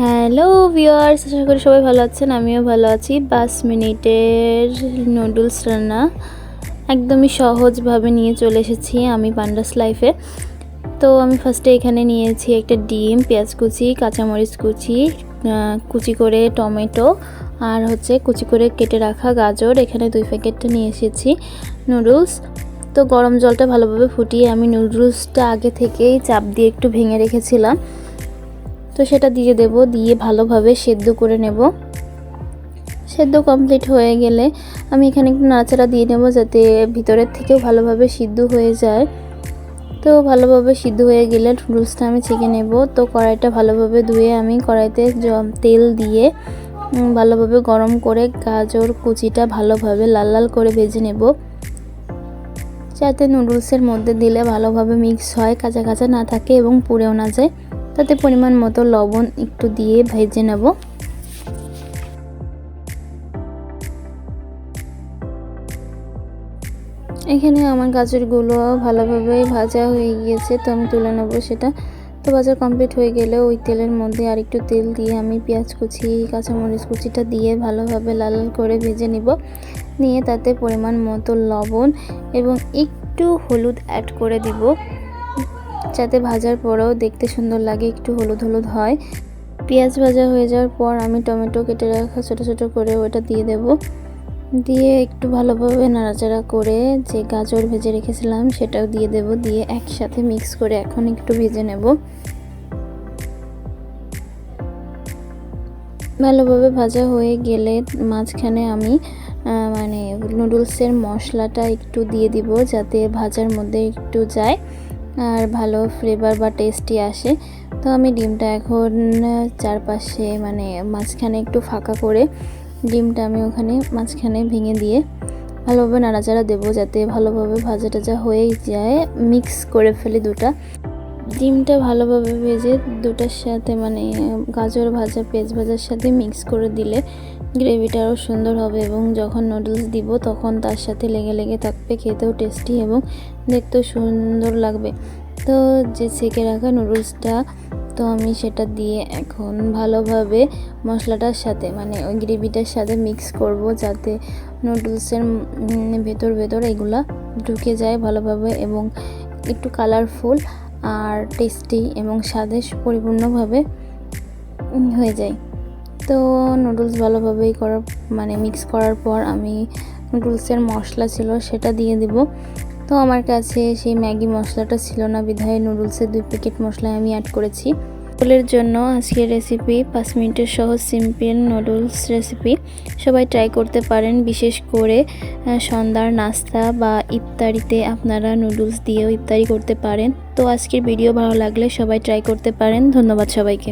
Hello viewers, আশা করি সবাই ভালো আছেন, আমিও ভালো আছি। পাঁচ মিনিটের নুডলস রান্না একদমই সহজভাবে নিয়ে চলে এসেছি আমি পান্ডাস লাইফে তো আমি ফার্স্টে এখানে নিয়েছি একটা ডিম, পেঁয়াজ কুচি, কাঁচামরিচ কুচি কুচি করে টমেটো আর হচ্ছে কুচি করে কেটে রাখা গাজর। এখানে দুই প্যাকেটটা নিয়ে এসেছি নুডলস তো গরম জলটা ভালোভাবে ফুটিয়ে আমি নুডলসটা আগে থেকেই চাপ দিয়ে একটু ভেঙে রেখেছিলাম। তো সেটা দিয়ে দেব, দিয়ে ভালোভাবে সেদ্ধ করে নেব। সেদ্ধ কমপ্লিট হয়ে গেলে আমি এখানে একটু নাড়াচাড়া দিয়ে নেব যাতে ভিতরের থেকেও ভালোভাবে সিদ্ধ হয়ে যায়। তো ভালোভাবে সিদ্ধ হয়ে গেলে নুডলসটা আমি ছেঁকে নেব। তো কড়াইটা ভালোভাবে ধুয়ে আমি কড়াইতে তেল দিয়ে ভালোভাবে গরম করে গাজর কুচিটা ভালোভাবে লাল লাল করে ভেজে নেব। যাতে নুডলসের মধ্যে দিলে ভালোভাবে মিক্স হয়, কাঁচা কাঁচা না থাকে এবং পুড়েও না যায়। তাতে পরিমাণ মতো লবণ একটু দিয়ে ভেজে নেব। এখানে আমার গাজরগুলো ভালোভাবে ভাজা হয়ে গিয়েছে, তো আমি তুলে নেব সেটা। তো ভাজা কমপ্লিট হয়ে গেলে ওই তেলের মধ্যে আর একটু তেল দিয়ে আমি পেঁয়াজ কুচি, কাঁচামরিচ কুচিটা দিয়ে ভালোভাবে লাল লাল করে ভেজে নিব। নিয়ে তাতে পরিমাণ মতো লবণ এবং একটু হলুদ অ্যাড করে দিব। যাতে ভাজার পরেও দেখতে সুন্দর লাগে, একটু হলুদ হলুদ হয়। পেঁয়াজ ভাজা হয়ে যাওয়ার পর আমি টমেটো কেটে রাখা ছোটো ছোটো করে ওটা দিয়ে দেব। দিয়ে একটু ভালোভাবে নাড়াচাড়া করে যে গাজর ভেজে রেখেছিলাম সেটাও দিয়ে দেব। দিয়ে একসাথে মিক্স করে এখন একটু ভেজে নেব। ভালোভাবে ভাজা হয়ে গেলে মাঝখানে আমি মানে নুডলসের মশলাটা একটু দিয়ে দিব যাতে ভাজার মধ্যে একটু যায়। আর ভালো ফ্লেভার বা টেস্টি আসে। তো আমি ডিমটা এখন, চারপাশে মানে মাঝখানে একটু ফাঁকা করে ডিমটা আমি ওখানে মাঝখানে ভেঙে দিয়ে ভালোভাবে নাড়াচাড়া দেবো যাতে ভালোভাবে ভাজা টাজা হয়ে যায় মিক্স করে ফেলি দুটা। ডিমটা ভালোভাবে ভেজে দুটার সাথে মানে গাজর ভাজা, পেঁয়াজ ভাজার সাথে মিক্স করে দিলে গ্রেভিটা আরও সুন্দর হবে এবং যখন নুডলস দিব তখন তার সাথে লেগে লেগে থাকবে, খেতেও টেস্টি এবং দেখতেও সুন্দর লাগবে। তো যে ছেঁকে রাখা নুডলসটা তো আমি সেটা দিয়ে এখন ভালোভাবে মশলাটার সাথে মানে ওই গ্রেভিটার সাথে মিক্স করব যাতে নুডলসের ভেতর ভেতর এগুলা ঢুকে যায় ভালোভাবে এবং একটু কালারফুল আর টেস্টি এবং স্বাদে পরিপূর্ণভাবে হয়ে যায়। তো নুডলস ভালোভাবেই করার মানে মিক্স করার পর আমি নুডলসের মশলা ছিল সেটা দিয়ে দিব। তো আমার কাছে সেই ম্যাগি মশলাটা ছিল না, বিধায় নুডলসের দুই প্যাকেট মশলা আমি অ্যাড করেছি। নুডলের জন্য আজকের রেসিপি পাঁচ মিনিটের সহজ সিম্পল নুডলস রেসিপি সবাই ট্রাই করতে পারেন, বিশেষ করে সন্ধ্যার নাস্তা বা ইফতারিতে আপনারা নুডলস দিয়েও ইফতারি করতে পারেন। তো আজকের ভিডিও ভালো লাগলে সবাই ট্রাই করতে পারেন। ধন্যবাদ সবাইকে।